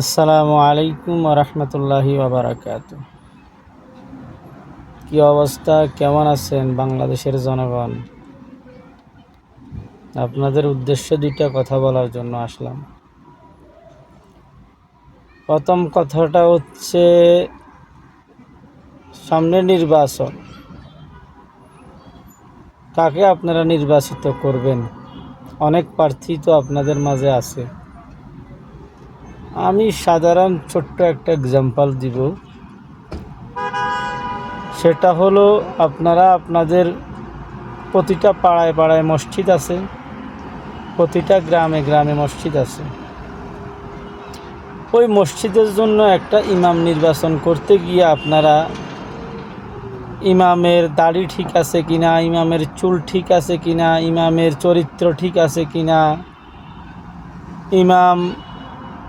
আসসালামু আলাইকুম রহমতুল্লাহি ওবরাকাত কি অবস্থা? কেমন আছেন বাংলাদেশের জনগণ? আপনাদের উদ্দেশ্যে দুইটা কথা বলার জন্য আসলাম। প্রথম কথাটা হচ্ছে, সামনে নির্বাচন। কাকে আপনারা নির্বাচিত করবেন? অনেক প্রার্থী তো আপনাদের মাঝে আছে। আমি সাধারণ ছোট্ট একটা এক্সাম্পল দিব। সেটা হলো আপনারা আপনাদের প্রতিটা পাড়ায় পাড়ায় মসজিদ আছে, প্রতিটা গ্রামে গ্রামে মসজিদ আছে। ওই মসজিদের জন্য একটা ইমাম নির্বাচন করতে গিয়ে আপনারা ইমামের দাড়ি ঠিক আছে কিনা, ইমামের চুল ঠিক আছে কিনা, ইমামের চরিত্র ঠিক আছে কিনা, ইমাম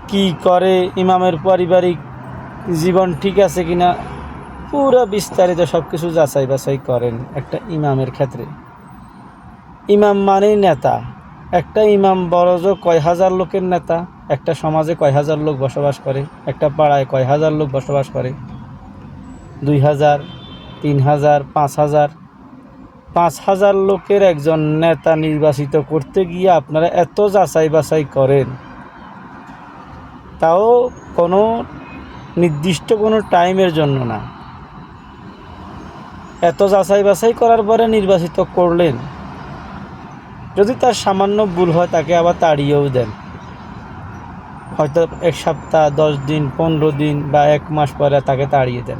কি করে ইমামের পারিবারিক জীবন ঠিক আছে কিনা, পুরো বিস্তারিত সব কিছু যাচাই বাছাই করেন একটা ইমামের ক্ষেত্রে। ইমাম মানেই নেতা। একটা ইমাম বড়জো কয় হাজার লোকের নেতা, একটা সমাজে কয় হাজার লোক বসবাস করে, একটা পাড়ায় কয় হাজার লোক বসবাস করে। দুই হাজার, তিন হাজার, পাঁচ হাজার। পাঁচ হাজার লোকের একজন নেতা নির্বাচিত করতে গিয়ে আপনারা এত যাচাই বাছাই করেন। তাও কোনো নির্দিষ্ট কোনো টাইমের জন্য না। এত যাচাই বাছাই করার পরে নির্বাচিত করলেন। যদি তার সামান্য ভুল হয়, তাকে আবার তাড়িয়েও দেন। হয়তো এক সপ্তাহ, দশ দিন, পনেরো দিন বা এক মাস পরে তাকে তাড়িয়ে দেন।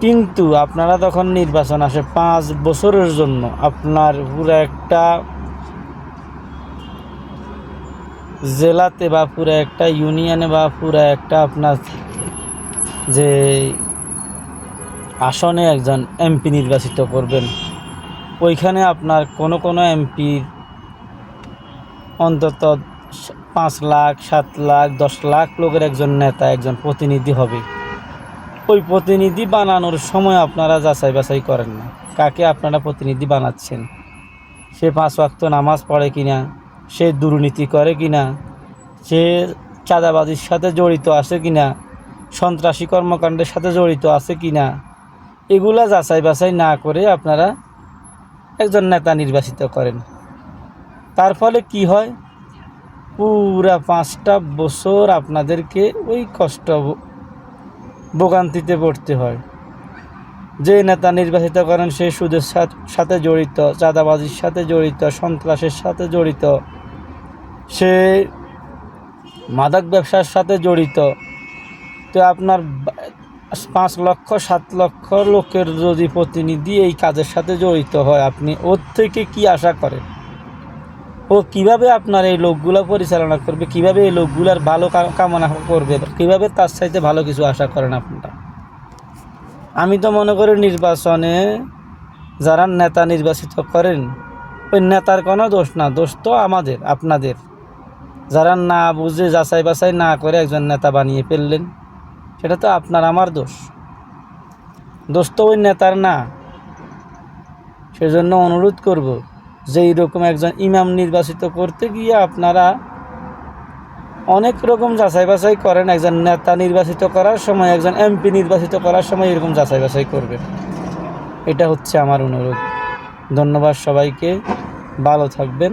কিন্তু আপনারা তখন নির্বাচন আসে পাঁচ বছরের জন্য। আপনার পুরো একটা জেলাতে বা পুরো একটা ইউনিয়নে বা পুরো একটা আপনার যে আসনে একজন এমপি নির্বাচিত করবেন, ওইখানে আপনার কোনো কোনো এমপির অন্তত পাঁচ লাখ, সাত লাখ, দশ লাখ লোকের একজন নেতা, একজন প্রতিনিধি হবে। ওই প্রতিনিধি বানানোর সময় আপনারা যাচাই বাছাই করেন না। কাকে আপনারা প্রতিনিধি বানাচ্ছেন? সে পাঁচ ওয়াক্ত নামাজ পড়ে কিনা? সে দুর্নীতি করে কিনা, সে চাঁদাবাজির সাথে জড়িত আছে কিনা, সন্ত্রাসী কর্মকাণ্ডের সাথে জড়িত আছে কিনা, এগুলা যাচাই বাছাই না করে আপনারা একজন নেতা নির্বাচিত করেন। তার ফলে কি হয়? পুরা পাঁচটা বছর আপনাদেরকে ওই কষ্ট ভোগান্তিতে পড়তে হয়। যে নেতা নির্বাচিত করেন সে সুদের সাথে জড়িত, চাঁদাবাজির সাথে জড়িত, সন্ত্রাসের সাথে জড়িত সে মাদক ব্যবসার সাথে জড়িত। তো আপনার পাঁচ লক্ষ, সাত লক্ষ লোকের যদি প্রতিনিধি এই কাজের সাথে জড়িত হয়, আপনি ওর থেকে কি আশা করেন? ও কীভাবে আপনার এই লোকগুলো পরিচালনা করবে? কীভাবে এই লোকগুলার ভালো কামনা করবে? কীভাবে তার চাইতে ভালো কিছু আশা করেন আপনারা? আমি তো মনে করি নির্বাচনে যারা নেতা নির্বাচিত করেন, ওই নেতার কোনো দোষ না। দোষ তো আমাদের, আপনাদের। যারা না বুঝে, যাচাই বাছাই না করে একজন নেতা বানিয়ে ফেললেন, সেটা তো আপনার আমার দোষ। দোষ তো ওই নেতার না। সেজন্য অনুরোধ করব, যে এইরকম একজন ইমাম নির্বাচিত করতে গিয়ে আপনারা অনেক রকম যাচাই বাছাই করেন। একজন নেতা নির্বাচিত করার সময়, একজন এমপি নির্বাচিত করার সময় এরকম যাচাই বাছাই করবেন। এটা হচ্ছে আমার অনুরোধ। ধন্যবাদ সবাইকে। ভালো থাকবেন।